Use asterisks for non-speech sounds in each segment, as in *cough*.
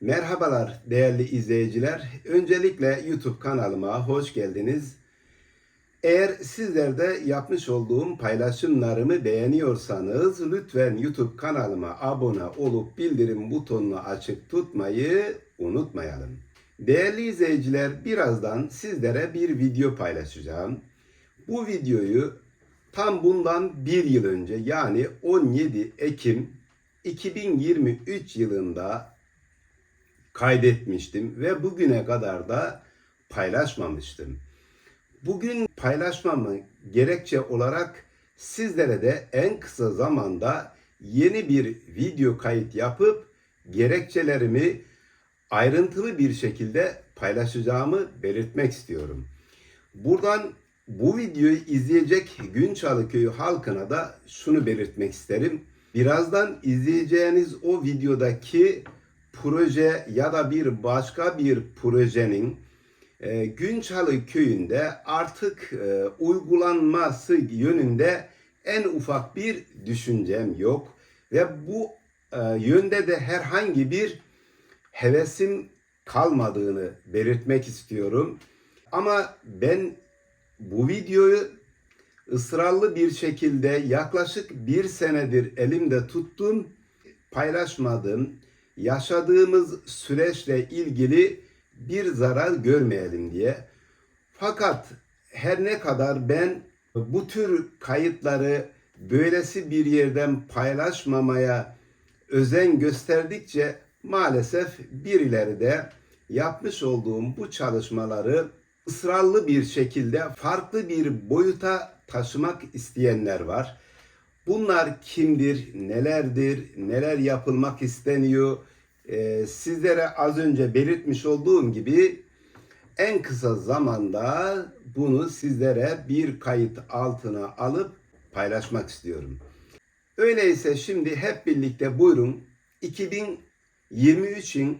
Merhabalar değerli izleyiciler. Öncelikle YouTube kanalıma hoş geldiniz. Eğer sizler de yapmış olduğum paylaşımlarımı beğeniyorsanız lütfen YouTube kanalıma abone olup bildirim butonunu açık tutmayı unutmayalım. Değerli izleyiciler birazdan sizlere bir video paylaşacağım. Bu videoyu tam bundan bir yıl önce yani 17 Ekim 2023 yılında kaydetmiştim ve bugüne kadar da paylaşmamıştım. Bugün paylaşmamı gerekçe olarak sizlere de en kısa zamanda yeni bir video kayıt yapıp gerekçelerimi ayrıntılı bir şekilde paylaşacağımı belirtmek istiyorum. Buradan bu videoyu izleyecek Günçalı Köyü halkına da şunu belirtmek isterim. Birazdan izleyeceğiniz o videodaki proje ya da bir başka bir projenin e, Günçalı köyünde artık e, uygulanması yönünde en ufak bir düşüncem yok ve bu e, yönde de herhangi bir hevesim kalmadığını belirtmek istiyorum. Ama ben bu videoyu ısrarlı bir şekilde yaklaşık bir senedir elimde tuttum, paylaşmadım. Yaşadığımız süreçle ilgili bir zarar görmeyelim diye. Fakat her ne kadar ben bu tür kayıtları böylesi bir yerden paylaşmamaya özen gösterdikçe maalesef birileri de yapmış olduğum bu çalışmaları ısrarlı bir şekilde farklı bir boyuta taşımak isteyenler var. Bunlar kimdir, nelerdir, neler yapılmak isteniyor? Ee, sizlere az önce belirtmiş olduğum gibi en kısa zamanda bunu sizlere bir kayıt altına alıp paylaşmak istiyorum. Öyleyse şimdi hep birlikte buyurun 2023'ün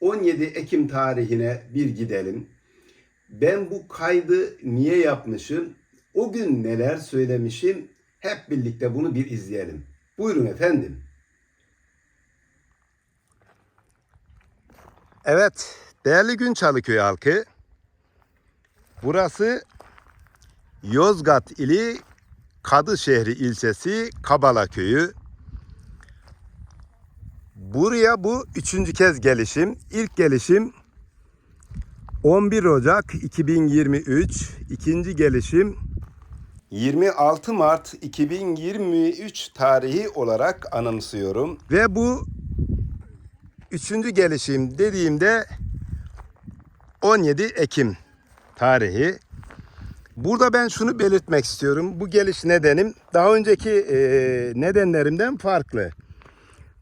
17 Ekim tarihine bir gidelim. Ben bu kaydı niye yapmışım? O gün neler söylemişim? Hep birlikte bunu bir izleyelim. Buyurun efendim. Evet, değerli Günçalı Köyü halkı. Burası Yozgat ili Kadışehri ilçesi Kabala Köyü. Buraya bu üçüncü kez gelişim. İlk gelişim 11 Ocak 2023. ikinci gelişim 26 Mart 2023 tarihi olarak anımsıyorum. Ve bu üçüncü gelişim dediğimde 17 Ekim tarihi. Burada ben şunu belirtmek istiyorum. Bu geliş nedenim daha önceki e, nedenlerimden farklı.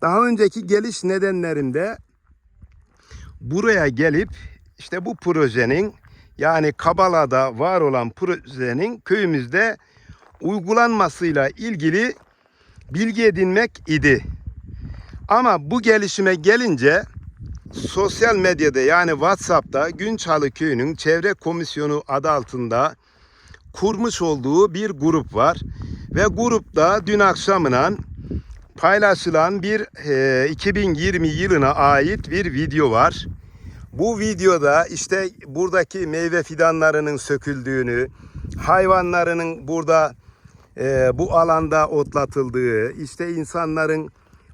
Daha önceki geliş nedenlerimde buraya gelip işte bu projenin yani Kabala'da var olan projenin köyümüzde uygulanmasıyla ilgili bilgi edinmek idi. Ama bu gelişime gelince sosyal medyada yani WhatsApp'ta Günçalı Köyü'nün Çevre Komisyonu adı altında kurmuş olduğu bir grup var. Ve grupta dün akşamına paylaşılan bir e, 2020 yılına ait bir video var. Bu videoda işte buradaki meyve fidanlarının söküldüğünü, hayvanlarının burada e, bu alanda otlatıldığı, işte insanların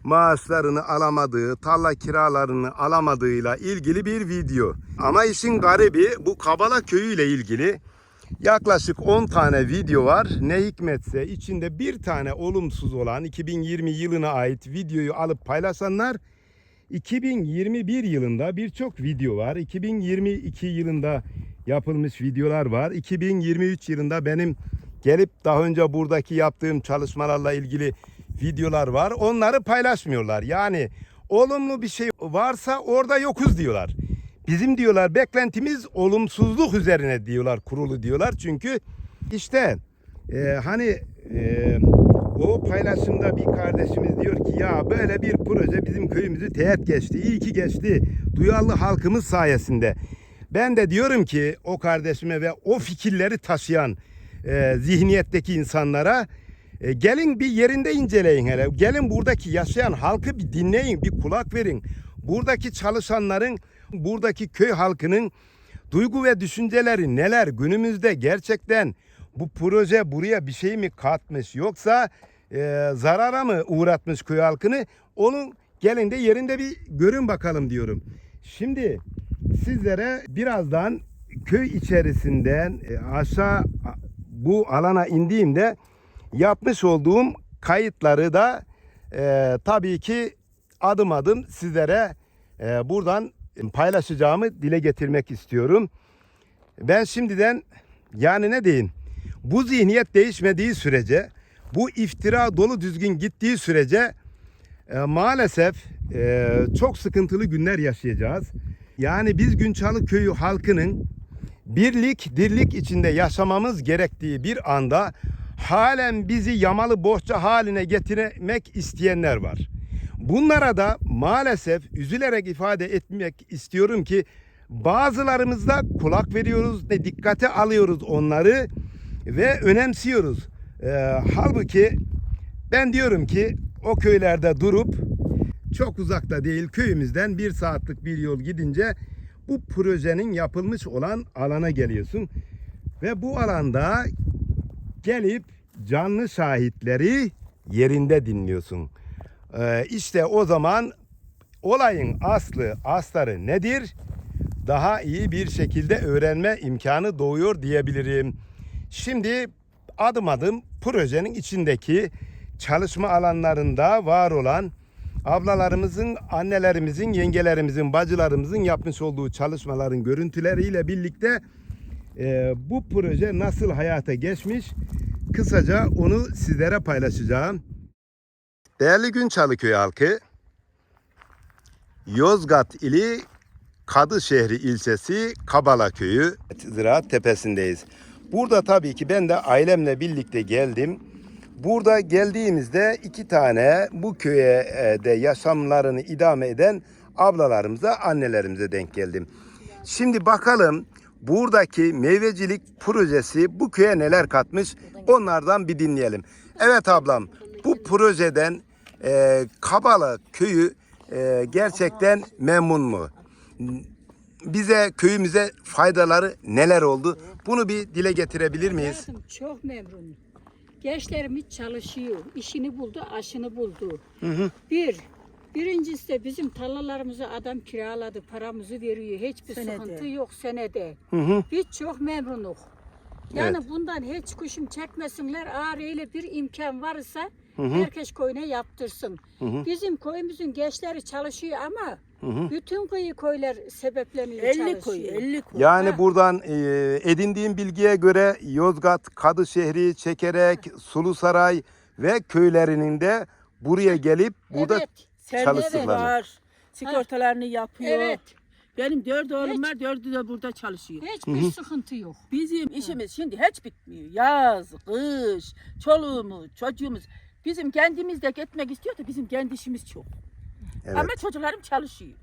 maaşlarını alamadığı, tarla kiralarını alamadığıyla ilgili bir video. Ama işin garibi bu Kabala köyü ile ilgili yaklaşık 10 tane video var. Ne hikmetse içinde bir tane olumsuz olan 2020 yılına ait videoyu alıp paylaşanlar 2021 yılında birçok video var. 2022 yılında yapılmış videolar var. 2023 yılında benim gelip daha önce buradaki yaptığım çalışmalarla ilgili videolar var. Onları paylaşmıyorlar. Yani olumlu bir şey varsa orada yokuz diyorlar. Bizim diyorlar beklentimiz olumsuzluk üzerine diyorlar kurulu diyorlar. Çünkü işte e, hani e, o paylaşımda bir kardeşimiz diyor ki ya böyle bir proje bizim köyümüzü teğet geçti. İyi ki geçti. Duyarlı halkımız sayesinde. Ben de diyorum ki o kardeşime ve o fikirleri taşıyan e, zihniyetteki insanlara e, gelin bir yerinde inceleyin hele. Gelin buradaki yaşayan halkı bir dinleyin, bir kulak verin. buradaki çalışanların, buradaki köy halkının duygu ve düşünceleri neler? Günümüzde gerçekten bu proje buraya bir şey mi katmış yoksa e, zarara mı uğratmış köy halkını? Onun gelin de yerinde bir görün bakalım diyorum. Şimdi sizlere birazdan köy içerisinden e, aşağı bu alana indiğimde yapmış olduğum kayıtları da e, tabii ki adım adım sizlere e, buradan paylaşacağımı dile getirmek istiyorum. Ben şimdiden yani ne diyeyim bu zihniyet değişmediği sürece bu iftira dolu düzgün gittiği sürece e, maalesef e, çok sıkıntılı günler yaşayacağız. Yani biz Günçalı köyü halkının birlik dirlik içinde yaşamamız gerektiği bir anda halen bizi yamalı bohça haline getirmek isteyenler var. Bunlara da maalesef üzülerek ifade etmek istiyorum ki bazılarımızda kulak veriyoruz ve dikkate alıyoruz onları ve önemsiyoruz. Ee, halbuki ben diyorum ki o köylerde durup çok uzakta değil köyümüzden bir saatlik bir yol gidince bu projenin yapılmış olan alana geliyorsun. Ve bu alanda gelip canlı şahitleri yerinde dinliyorsun. Ee, işte o zaman olayın aslı astarı nedir? Daha iyi bir şekilde öğrenme imkanı doğuyor diyebilirim. Şimdi adım adım projenin içindeki çalışma alanlarında var olan ablalarımızın, annelerimizin, yengelerimizin, bacılarımızın yapmış olduğu çalışmaların görüntüleriyle birlikte e, bu proje nasıl hayata geçmiş kısaca onu sizlere paylaşacağım. Değerli Günçalıköy halkı, Yozgat ili Kadışehri ilçesi Kabala köyü Ziraat Tepesi'ndeyiz. Burada tabii ki ben de ailemle birlikte geldim. Burada geldiğimizde iki tane bu köye e, de yaşamlarını idame eden ablalarımıza, annelerimize denk geldim. Şimdi bakalım buradaki meyvecilik projesi bu köye neler katmış onlardan bir dinleyelim. Evet ablam bu projeden e, Kabala köyü e, gerçekten memnun mu? Bize köyümüze faydaları neler oldu? Bunu bir dile getirebilir miyiz? Hayatım çok memnunum. Gençlerimiz çalışıyor. işini buldu, aşını buldu. Bir, birincisi de bizim tarlalarımızı adam kiraladı, paramızı veriyor. Hiçbir Senede. sıkıntı yok senede. Hı hı. Biz çok memnunuz. Yani Evet. bundan hiç kuşum çekmesinler. Ağrıyla bir imkan varsa herkes koyuna yaptırsın. Bizim köyümüzün gençleri çalışıyor ama bütün köyü köyler sebepleniyor 50 çalışıyor. koy, 50 koy. Yani Ha. buradan e, edindiğim bilgiye göre Yozgat, Kadışehri, Çekerek, Sulusaray ve köylerinin de buraya gelip burada Evet. Çalıştıklarını. var. Sigortalarını yapıyor. Evet. Benim dört oğlum Hiç- var, dördü de burada çalışıyor. Hiçbir sıkıntı yok. Bizim işimiz şimdi hiç bitmiyor. Yaz, kış, çoluğumuz, çocuğumuz. Bizim kendimiz de gitmek istiyor da bizim kendi işimiz çok. Evet, Ama çocuklarım çalışıyor.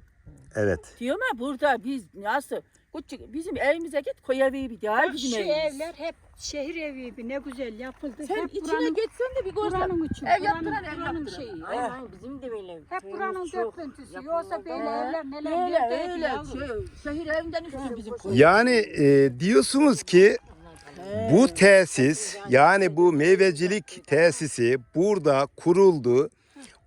evet. Diyorum ya burada biz nasıl küçük bizim evimize git koy evi bir daha Bak bizim şu evimiz. evler hep şehir evi gibi ne güzel yapıldı. Sen hep içine buranın, geçsen de bir görsen. buranın için, Ev buranın, yaptıran ev buranın yaptıran. şeyi. Aynen bizim de böyle. Hep buranın köyümüz çok döküntüsü. Yoksa böyle evler neler Öyle neredeydi öyle yavrum. şey, şehir evinden üstün bizim koy. Yani e, diyorsunuz ki bu tesis yani bu meyvecilik tesisi burada kuruldu.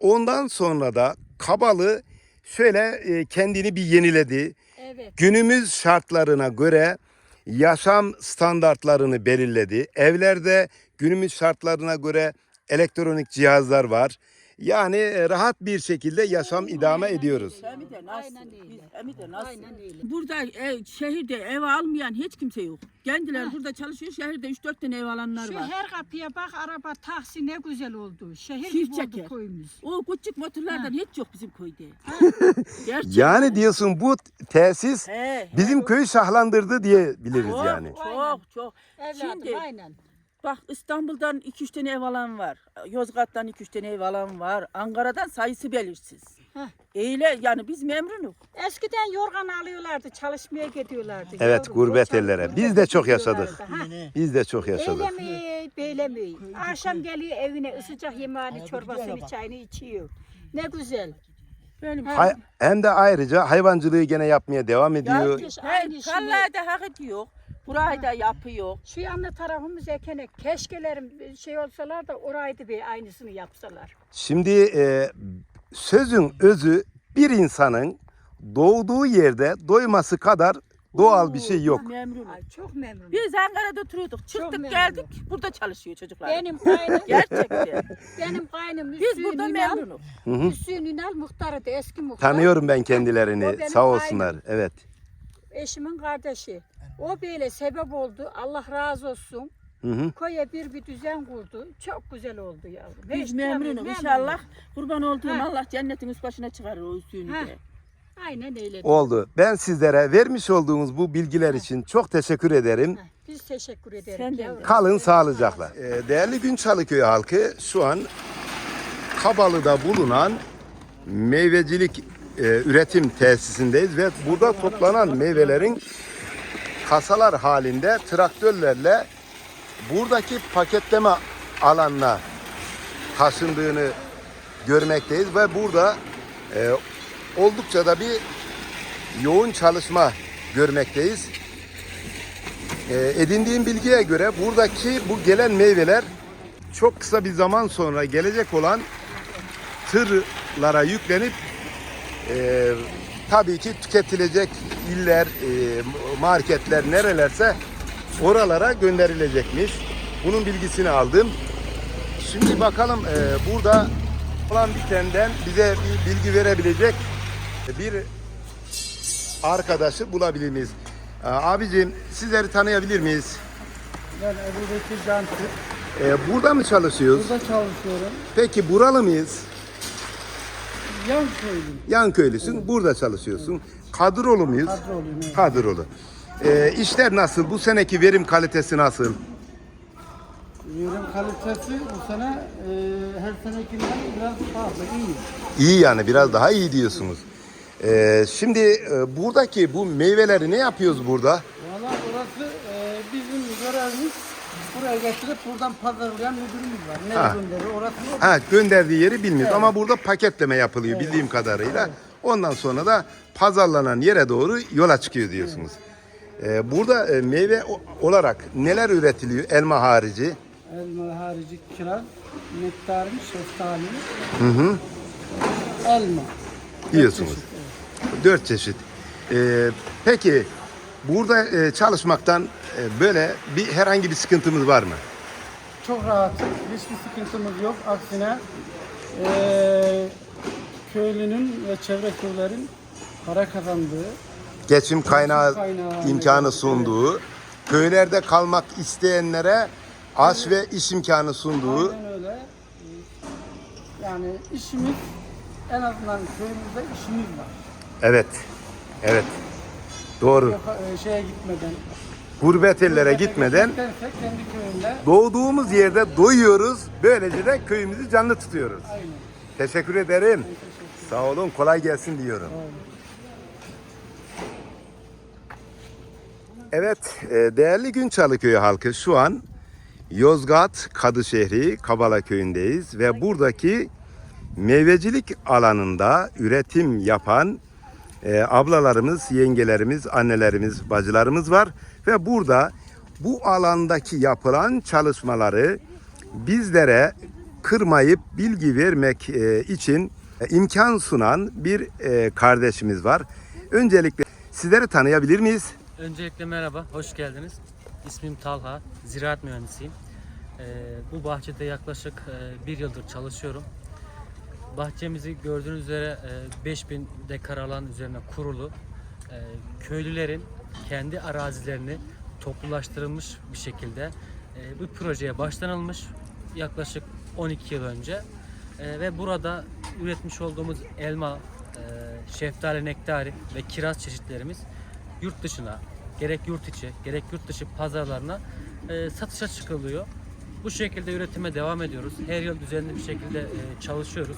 Ondan sonra da Kabalı şöyle e, kendini bir yeniledi. Evet. günümüz şartlarına göre yaşam standartlarını belirledi. Evlerde günümüz şartlarına göre elektronik cihazlar var. Yani e, rahat bir şekilde yaşam idame ediyoruz. Hem de nasıl? Aynen öyle. Biz hem de nasıl? Aynen öyle. Burada ev, şehirde ev almayan hiç kimse yok. Kendileri burada çalışıyor. Şehirde 3-4 tane ev alanlar Şu var. her kapıya bak araba taksi ne güzel oldu. Şehir Çift gibi oldu çeker. köyümüz. O küçük motorlardan hiç yok bizim köyde. *laughs* Gerçekten. Yani diyorsun bu tesis He, bizim köyü şahlandırdı diyebiliriz çok, yani. Çok çok. Evladım Şimdi aynen. Bak İstanbul'dan 2-3 tane ev alan var. Yozgat'tan 2-3 tane ev alan var. Ankara'dan sayısı belirsiz. Heh. Öyle yani biz memnunuz. Eskiden yorgan alıyorlardı, çalışmaya gidiyorlardı. Evet, yavrum. gurbet ellere. Biz de çok yaşadık. Biz de çok yaşadık. Öyle mi, böyle mi? Akşam geliyor evine ısıcak yemeğini, çorbasını, çayını içiyor. Ne güzel. Benim Hay- hem de ayrıca hayvancılığı gene yapmaya devam ediyor. Herkes aynı da hak ediyor. Burayı da yapıyor. Şu yanlı tarafımız ekene keşkelerim şey olsalar da orayı da bir aynısını yapsalar. Şimdi e, sözün özü bir insanın doğduğu yerde doyması kadar doğal bir şey yok. Memnunum. Ay çok memnunum. Biz Ankara'da oturuyorduk. Çıktık memnunum. geldik. Burada çalışıyor çocuklar. Benim kaynım, Gerçekten. benim kaynım Biz burada Ünal, memnunuz. Hı hı. Hüsnü Ünal muhtarıydı eski muhtar. Tanıyorum ben O kendilerini. benim Sağ olsunlar. Evet. Eşimin kardeşi. O böyle sebep oldu. Allah razı olsun. Hı hı. Koya bir bir düzen kurdu. Çok güzel oldu yavrum. Biz Hiç memnunuz. memnun- İnşallah kurban olduğum Ha. Allah cennetin üst başına çıkarır o üstünü Ha. de. Aynen öyle. Oldu. Ben sizlere vermiş olduğunuz bu bilgiler için çok teşekkür ederim. Heh, Biz teşekkür ederiz. Sen de yavrum. Kalın sağlıcakla. Ee, Değerli Günçalı Köyü halkı şu an Kabalı'da bulunan meyvecilik e, üretim tesisindeyiz ve burada toplanan meyvelerin kasalar halinde traktörlerle buradaki paketleme alanına taşındığını görmekteyiz ve burada e, oldukça da bir yoğun çalışma görmekteyiz. E, edindiğim bilgiye göre buradaki bu gelen meyveler çok kısa bir zaman sonra gelecek olan tırlara yüklenip e, tabii ki tüketilecek iller, e, marketler nerelerse oralara gönderilecekmiş. Bunun bilgisini aldım. Şimdi bakalım e, burada olan bitenden bize bir bilgi verebilecek bir arkadaşı bulabilir miyiz? Ee, Abicim sizleri tanıyabilir miyiz? Ben Ebu Bekir Can Türk. Ee, burada mı çalışıyoruz? Burada çalışıyorum. Peki buralı mıyız? Yan köylüyüm. Yan köylüsün, burada çalışıyorsun. Kadrolu muyuz? Kadroluyum. evet. Kadrolu. Ee, işler nasıl? Bu seneki verim kalitesi nasıl? Verim kalitesi bu sene e, her senekinden biraz fazla iyi. İyi yani biraz daha iyi diyorsunuz. Ee, şimdi e, buradaki bu meyveleri ne yapıyoruz burada? Valla orası e, bizim görevimiz. Buraya getirip buradan pazarlayan müdürümüz var. Ne Ha. gönderir orası o. Ha gönderdiği yeri bilmiyoruz ama burada paketleme yapılıyor bildiğim kadarıyla. Ondan sonra da pazarlanan yere doğru yola çıkıyor diyorsunuz. Ee, burada e, meyve o- olarak neler üretiliyor elma harici? Elma harici kiraz, nektarin, şeftali, Hı hı. elma. Diyorsunuz. Çeşit, evet. Dört çeşit. Ee, peki burada e, çalışmaktan e, böyle bir herhangi bir sıkıntımız var mı? Çok rahatız. Hiçbir sıkıntımız yok. Aksine e, köylünün ve çevre köylerin para kazandığı, Geçim kaynağı kaynağı imkanı sunduğu, köylerde kalmak isteyenlere aş ve iş imkanı sunduğu Aynen öyle. Yani işimiz en azından köyümüzde işimiz var. Evet. Evet. Doğru. Yoka- e, şeye gitmeden. Gurbet ellere gitmeden Gitmektense kendi köyümde. doğduğumuz yerde doyuyoruz. Böylece de köyümüzü canlı tutuyoruz. Aynen. Teşekkür ederim. Sağ olun. Kolay gelsin diyorum. Evet, e, değerli Günçalı Köyü halkı şu an Yozgat Kadışehri Kabala Köyü'ndeyiz ve buradaki meyvecilik alanında üretim yapan e, ablalarımız, yengelerimiz, annelerimiz, bacılarımız var ve burada bu alandaki yapılan çalışmaları bizlere kırmayıp bilgi vermek e, için e, imkan sunan bir e, kardeşimiz var. Öncelikle sizleri tanıyabilir miyiz? Öncelikle merhaba, hoş geldiniz. İsmim Talha, ziraat mühendisiyim. Ee, bu bahçede yaklaşık e, bir yıldır çalışıyorum. Bahçemizi gördüğünüz üzere e, 5000 dekar alan üzerine kurulu. E, köylülerin kendi arazilerini toplulaştırılmış bir şekilde e, bu projeye başlanılmış yaklaşık 12 yıl önce. E, ve burada üretmiş olduğumuz elma, e, şeftali, nektari ve kiraz çeşitlerimiz yurt dışına gerek yurt içi gerek yurt dışı pazarlarına e, satışa çıkılıyor. Bu şekilde üretime devam ediyoruz. Her yıl düzenli bir şekilde e, çalışıyoruz.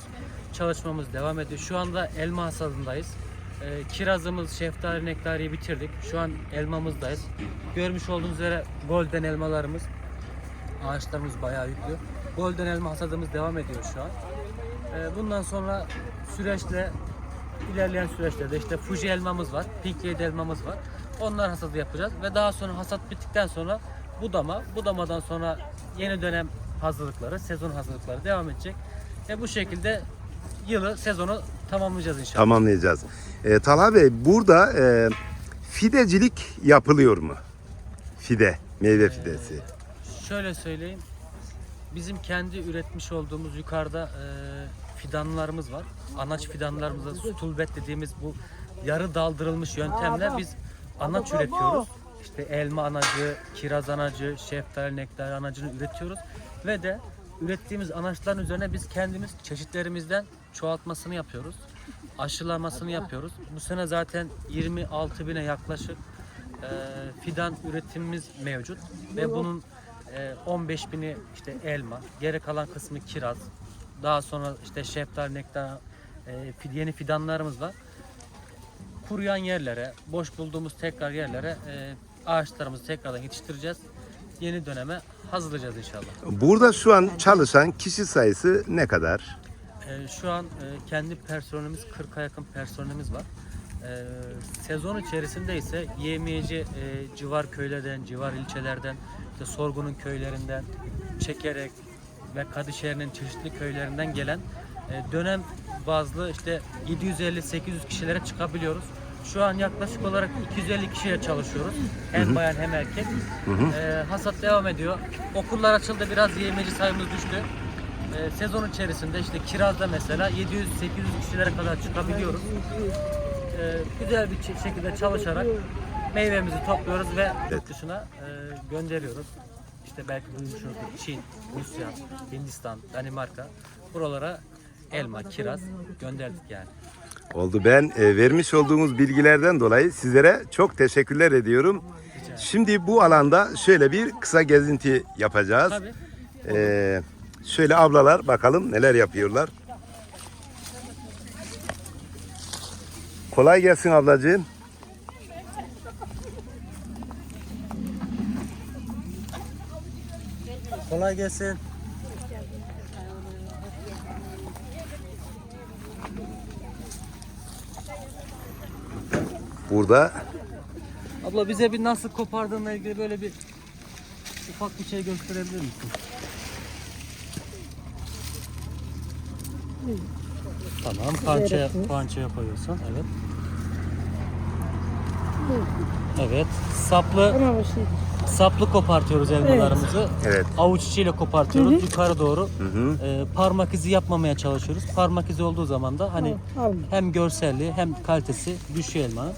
Çalışmamız devam ediyor. Şu anda elma hasadındayız. E, kirazımız, şeftali, nektariyi bitirdik. Şu an elmamızdayız. Görmüş olduğunuz üzere golden elmalarımız. Ağaçlarımız bayağı yüklü. Golden elma hasadımız devam ediyor şu an. E, bundan sonra süreçle ilerleyen süreçlerde işte Fuji elmamız var, Pink Lady elmamız var. Onlar hasadı yapacağız ve daha sonra hasat bittikten sonra budama, budamadan sonra yeni dönem hazırlıkları, sezon hazırlıkları devam edecek. Ve bu şekilde yılı, sezonu tamamlayacağız inşallah. Tamamlayacağız. E, Talha Bey burada e, fidecilik yapılıyor mu? Fide, meyve fidesi. Şöyle söyleyeyim. Bizim kendi üretmiş olduğumuz yukarıda e, fidanlarımız var. Anaç fidanlarımızda stulbet dediğimiz bu yarı daldırılmış yöntemle biz anaç üretiyoruz. İşte elma anacı, kiraz anacı, şeftali, nektar anacını üretiyoruz. Ve de ürettiğimiz anaçların üzerine biz kendimiz çeşitlerimizden çoğaltmasını yapıyoruz. Aşılamasını yapıyoruz. Bu sene zaten 26 bine yaklaşık e, fidan üretimimiz mevcut ve bunun e, 15 bini işte elma, geri kalan kısmı kiraz, daha sonra işte şeftali, nektar, e, yeni fidanlarımız var. Kuruyan yerlere, boş bulduğumuz tekrar yerlere e, ağaçlarımızı tekrardan yetiştireceğiz. Yeni döneme hazırlayacağız inşallah. Burada şu an çalışan kişi sayısı ne kadar? Ee, şu an e, kendi personelimiz 40'a yakın personelimiz var. Ee, sezon içerisinde ise yemeyeci e, civar köylerden, civar ilçelerden, işte Sorgun'un köylerinden, Çekerek ve Kadışehir'in çeşitli köylerinden gelen e, dönem bazlı işte 750-800 kişilere çıkabiliyoruz. Şu an yaklaşık olarak 250 kişiye çalışıyoruz. Hem bayan hem erkek. Ee, hasat devam ediyor. Okullar açıldı biraz yemeci sayımız düştü. Ee, sezon içerisinde işte kirazda mesela 700-800 kişilere kadar çıkabiliyoruz. Ee, güzel bir ç- şekilde çalışarak meyvemizi topluyoruz ve yurt dışına e, gönderiyoruz. İşte belki duymuşsunuzdur Çin, Rusya, Hindistan, Danimarka buralara elma, kiraz gönderdik yani. Oldu. Ben e, vermiş olduğumuz bilgilerden dolayı sizlere çok teşekkürler ediyorum. Şimdi bu alanda şöyle bir kısa gezinti yapacağız. Tabii. E, şöyle ablalar bakalım neler yapıyorlar. Kolay gelsin ablacığım. Kolay gelsin. Burada Abla bize bir nasıl kopardığınla ilgili böyle bir ufak bir şey gösterebilir misin? Tamam, parçaya, parçaya koyuyorsun. Evet. Evet. Saplı saplı kopartıyoruz elmalarımızı. evet. Avuç içiyle kopartıyoruz yukarı doğru. Ee, parmak izi yapmamaya çalışıyoruz. Parmak izi olduğu zaman da hani hem görselliği hem kalitesi düşüyor elmanın.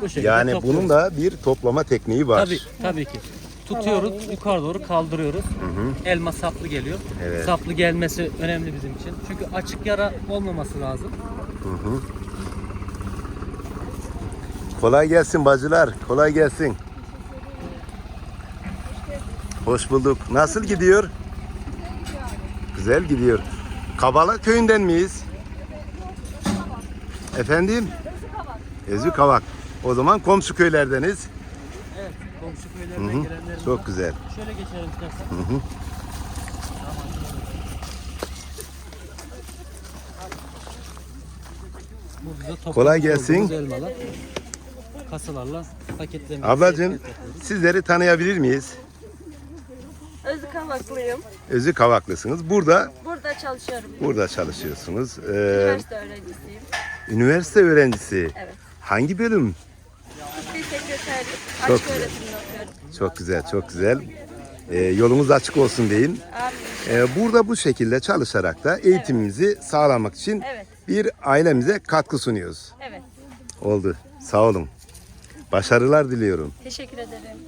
Bu şekilde Yani topluyoruz. bunun da bir toplama tekniği var. Tabii, tabii ki. Tutuyoruz, yukarı doğru kaldırıyoruz. Elma saplı geliyor. Evet. Saplı gelmesi önemli bizim için. Çünkü açık yara olmaması lazım. Kolay gelsin bacılar. Kolay gelsin. Hoş bulduk. Nasıl gidiyor? Güzel gidiyor. Kabala köyünden miyiz? Efendim? Ezü Kavak. O zaman komşu köylerdeniz. Evet, komşu köylerden hı. gelenlerimiz Çok var. güzel. Şöyle geçelim istersen. Hı hı. Bu bize toplamış Kolay gelsin. Elmalar. Kasalarla paketlemiş. Ablacığım sizleri tanıyabilir miyiz? Özü Kavaklıyım. Özü Kavaklısınız. Burada Burada çalışıyorum. burada çalışıyorsunuz. Ee, Üniversite öğrencisiyim. üniversite öğrencisi. Evet. Hangi bölüm? Bir sekreterlik. Çok Açık güzel. öğretimde okuyorum. Çok güzel, çok güzel. Ee, yolumuz açık olsun deyin. Ee, burada bu şekilde çalışarak da eğitimimizi sağlamak için Evet. bir ailemize katkı sunuyoruz. Evet. Oldu. Sağ olun. Başarılar diliyorum. Teşekkür ederim.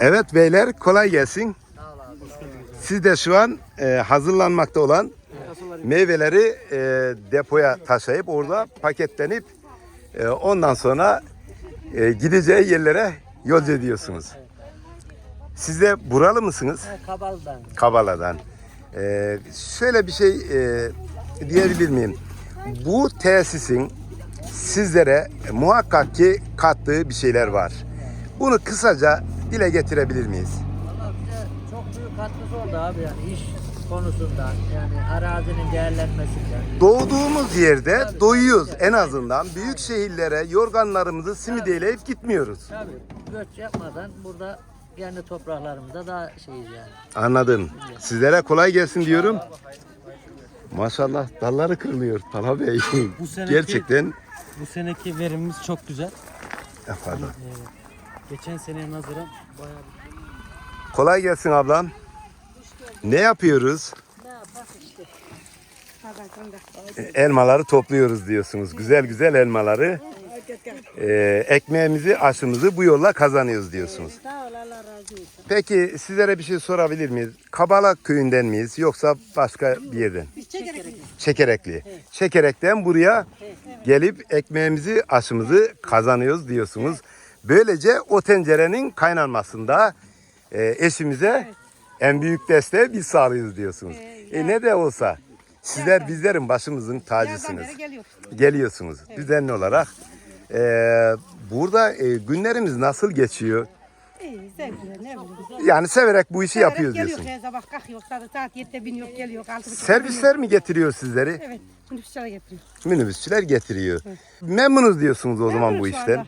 Evet beyler kolay gelsin. Siz de şu an e, hazırlanmakta olan meyveleri e, depoya taşıyıp orada paketlenip e, ondan sonra e, gideceği yerlere yolcu ediyorsunuz. Siz de buralı mısınız? Kabaldan. Kabala'dan. Ee, şöyle bir şey e, diyebilir miyim? Bu tesisin sizlere muhakkak ki kattığı bir şeyler var. Bunu kısaca dile getirebilir miyiz? Valla bize çok büyük katkısı oldu abi yani iş konusundan yani arazinin değerlenmesinden. Doğduğumuz yerde doyuyoruz en azından. Büyük şehirlere yorganlarımızı simideleyip gitmiyoruz. Tabii göç yapmadan burada kendi topraklarımızda daha şeyiz yani. Anladım. Sizlere kolay gelsin diyorum. Maşallah dalları kırılıyor Talha Bey. Bu seneki- Gerçekten Bu seneki verimimiz çok güzel. efendim. Ee, geçen seneye nazaran bayağı bir Kolay gelsin ablam. Ne yapıyoruz? Ne işte. Elmaları topluyoruz diyorsunuz. Güzel güzel elmaları. Ee, ekmeğimizi, aşımızı bu yolla kazanıyoruz diyorsunuz. Sağ ol Allah razı olsun. Peki sizlere bir şey sorabilir miyiz? Kabalak köyünden miyiz yoksa başka bir yerden? Çekerekli. Çekerekten buraya gelip ekmeğimizi, aşımızı kazanıyoruz diyorsunuz. Böylece o tencerenin kaynanmasında e, eşimize en büyük desteği biz sağlıyoruz diyorsunuz. E ne de olsa sizler bizlerin başımızın tacısınız. Geliyorsunuz düzenli olarak. E, burada e, günlerimiz nasıl geçiyor? İyi, sevgiler, ne bileyim. Yani severek bu işi yapıyoruz geliyor diyorsun. her sabah kalkıyor, saat, saat 7'de biniyor, geliyor, altı buçukta Servisler mi getiriyor sizleri? biniyor. Evet, minibüsçere getiriyor. Minibüsçüler getiriyor. Memnunuz diyorsunuz o zaman bu Memnunuz işten. valla.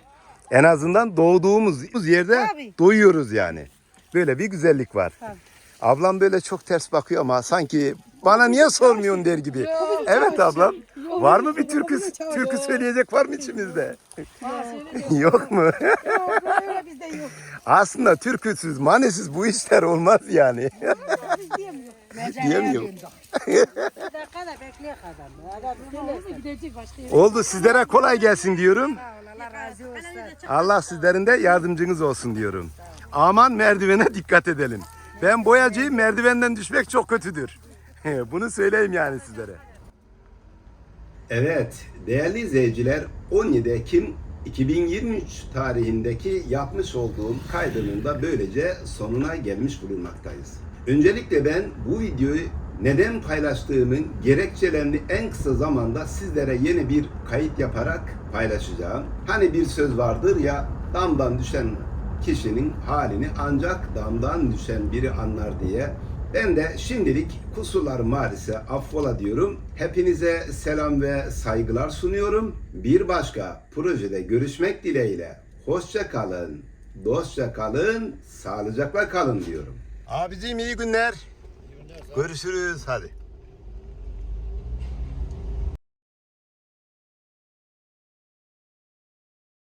En azından doğduğumuz yerde Tabii. doyuyoruz yani. Böyle bir güzellik var. Tabii. Ablam böyle çok ters bakıyor ama sanki bana niye sormuyorsun der gibi. Evet ablam. Var mı bir türkü türkü söyleyecek var mı içimizde? Yok mu? Yok. Aslında türküsüz, manesiz bu işler olmaz yani. Biz diyemiyoruz. Diyemiyor. Bir dakika da bekle adam. Adam Neyse gidecek başka yere. Oldu sizlere kolay gelsin diyorum. Sağ ol, Allah razı olsun. Allah sizlerin de yardımcınız olsun diyorum. Aman merdivene dikkat edelim. Ben boyacıyım merdivenden düşmek çok kötüdür. *laughs* Bunu söyleyeyim yani sizlere. Evet değerli izleyiciler 17 Ekim 2023 tarihindeki yapmış olduğum kaydının da böylece sonuna gelmiş bulunmaktayız. Öncelikle ben bu videoyu neden paylaştığımın gerekçelerini en kısa zamanda sizlere yeni bir kayıt yaparak paylaşacağım. Hani bir söz vardır ya damdan düşen kişinin halini ancak damdan düşen biri anlar diye. Ben de şimdilik kusurlarım maalesef affola diyorum. Hepinize selam ve saygılar sunuyorum. Bir başka projede görüşmek dileğiyle. Hoşça kalın, dostça kalın, sağlıcakla kalın diyorum. Abicim iyi günler. Görüşürüz hadi.